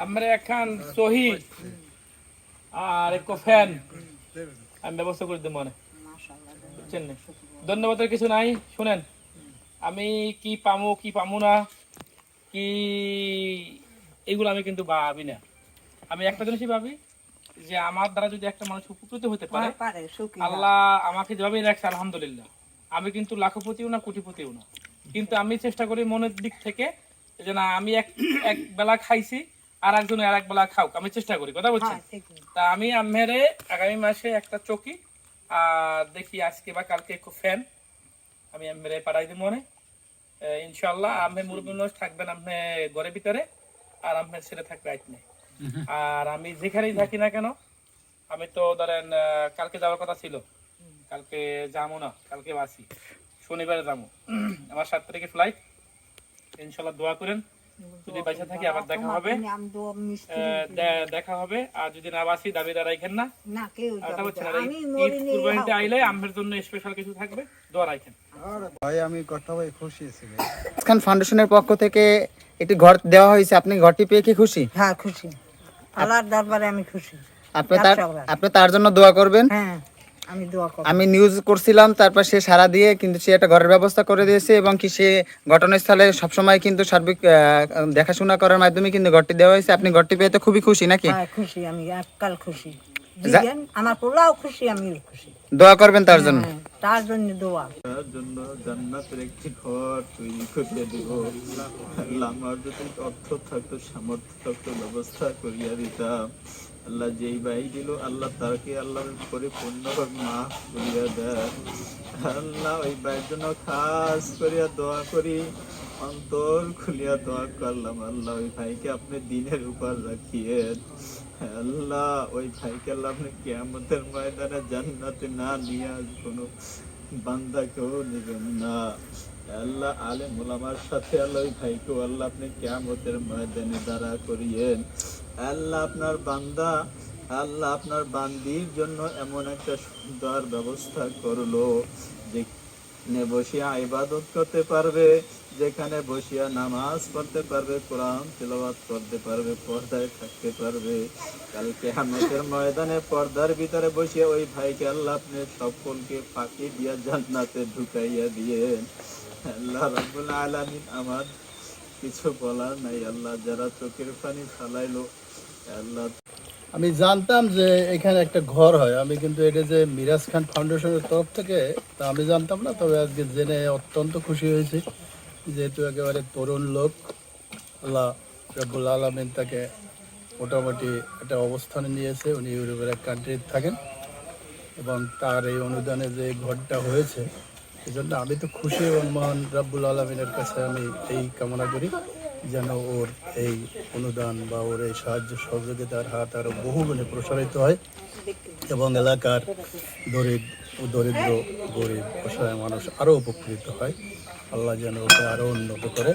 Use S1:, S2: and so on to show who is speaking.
S1: আমরা একখান সহি আর এক ফ্যান আমি ব্যবস্থা করে দেবো মানে। বুঝছেন না? ধন্যবাদের কিছু নাই শুনেন। আমি কি পামু কি পামু না কি এগুলো আমি কিন্তু ভাবি না। আমি একটা জিনিসই ভাবি যে আমার দ্বারা যদি একটা মানুষ উপকৃত হতে পারে
S2: হ্যাঁ,
S1: আল্লাহ আমাকে যেভাবে রাখছে আলহামদুলিল্লাহ। আমি কিন্তু লাখপতিও না কোটিপতিও না। কিন্তু আমি চেষ্টা করি মনের দিক থেকে যে না আমি এক এক বেলা খাইছি আর একজন আর এক বেলা খাওক আমি চেষ্টা করি কথা বলছেন?
S2: হ্যাঁ,
S1: তা আমি আমেরে আগামী মাসে একটা চকি আর দেখি আজকে বা কালকে একটু ফ্যান আমি আমেরে পাঠাই দিব মনে। ইনশাল্লাহ আমি মুরব্বী মানুষ থাকবেন আপনি ঘরের ভিতরে আর আপনার ছেলে থাকবে আইতনে আর আমি যেখানেই থাকি না কেন আমি তো ধরেন কালকে যাওয়ার কথা ছিল। কালকে যাব না কালকে বাসি। শনিবারে যাব আমার সাত তারিখে ফ্লাইট ইনশাল্লাহ দোয়া করেন। যদি পয়সা থাকি আবার দেখা হবে। দেখা হবে। আর যদি না বাসি দাবি রাখেন না। কুরবানিতে আইলে আমের জন্য স্পেশাল কিছু থাকবে দোয়া রাখেন
S3: ভাই আমি কথা ভাই খুশি আছি
S4: খান ফাউন্ডেশনের পক্ষ থেকে একটি ঘর দেওয়া হয়েছে। আপনি ঘরটি পেয়ে কি খুশি?
S2: হ্যাঁ খুশি। আল্লাহর দরবারে আমি খুশি।
S4: আপনি তার আপনি তার জন্য দোয়া করবেন?
S2: হ্যাঁ। আমি দোয়া
S4: নিউজ করছিলাম তারপর সে সারা দিয়ে কিন্তু সে একটা ঘরের ব্যবস্থা করে দিয়েছে এবং কি সে ঘটনাস্থলে সবসময় কিন্তু সার্বিক দেখাশোনা করার মাধ্যমে কিন্তু ঘরটি দেওয়া হয়েছে। আপনি ঘরটি পেয়ে তো খুবই খুশি নাকি?
S2: হ্যাঁ খুশি আমি এককাল খুশি। আমার পোলাও খুশি খুশি।
S4: দোয়া করবেন তার জন্য
S2: হ্যাঁ, তার জন্য। দোয়া
S3: তার জন্য জান্নাতের একটি ঘর তৈরি করিয়া দিব আল্লাহ আমার যদি অর্থ থাকতো সামর্থ্য থাকতো ব্যবস্থা করিয়া দিতাম। আল্লাহ যেই ভাই দিল, আল্লাহ তাকে আল্লাহর পরিপূর্ণভাবে মাফ করিয়া দেন। আল্লাহ ওই ভাইয়ের জন্য খাস করিয়া দোয়া করি, অন্তর খুলিয়া দোয়া করলাম। আল্লাহ ওই ভাইকে আপনি দিনের উপর রাখিয়েন। আল্লাহ ওই ভাইকে আল্লাহ আপনি কেয়ামতের ময়দানে জান্নাতে না নিয়ে আজ কোনো বান্দাকেও নেবেন না। আল্লাহ আলে মোলামার সাথে আল্লাহ ওই ভাইকেও আল্লাহ আপনি কেয়ামতের ময়দানে দাঁড়া করিয়েন। আল্লাহ আপনার বান্দা, আল্লাহ আপনার বান্দির জন্য এমন একটা সুন্দর ব্যবস্থা করল, যেখানে বসিয়া ইবাদত করতে পারবে, যেখানে বসিয়া নামাজ পড়তে পারবে, কোরআন তেলাওয়াত করতে পারবে, পর্দায় থাকতে পারবে। কালকে হামেদের ময়দানে পর্দার ভিতরে বসিয়া ওই ভাইকে আল্লাহ আপনি সকলকে ফাঁকি দিয়া জান্নাতে ঢুকাইয়া দিয়েন। আল্লাহ রাব্বুল আলামিন আমার কিছু বলার নাই, আল্লাহ যারা চোখের পানি ফালাইলো, আল্লাহ
S5: আমি জানতাম যে এখানে একটা ঘর হয়। আমি কিন্তু এটা যে মিরাজ খান ফাউন্ডেশনের তরফ থেকে, তা আমি জানতাম না, তবে আজকে জেনে অত্যন্ত খুশি হয়েছি যেহেতু একেবারে তরুণ লোক, আল্লাহ রব্বুল আলমিন তাকে মোটামুটি একটা অবস্থানে নিয়েছে। উনি ইউরোপের এক কান্ট্রিতে থাকেন এবং তার এই অনুদানে যে ঘরটা হয়েছে এই জন্য আমি তো খুশি এবং মহান রাব্বুল আলমিনের কাছে আমি এই কামনা করি, যেন ওর এই অনুদান বা ওর এই সাহায্য সহযোগিতার হাত আরও বহুগুণে প্রসারিত হয় এবং এলাকার দরিদ্র দরিদ্র, গরিব, অসহায় মানুষ আরও উপকৃত হয়। আল্লাহ যেন ওকে আরও উন্নত করে।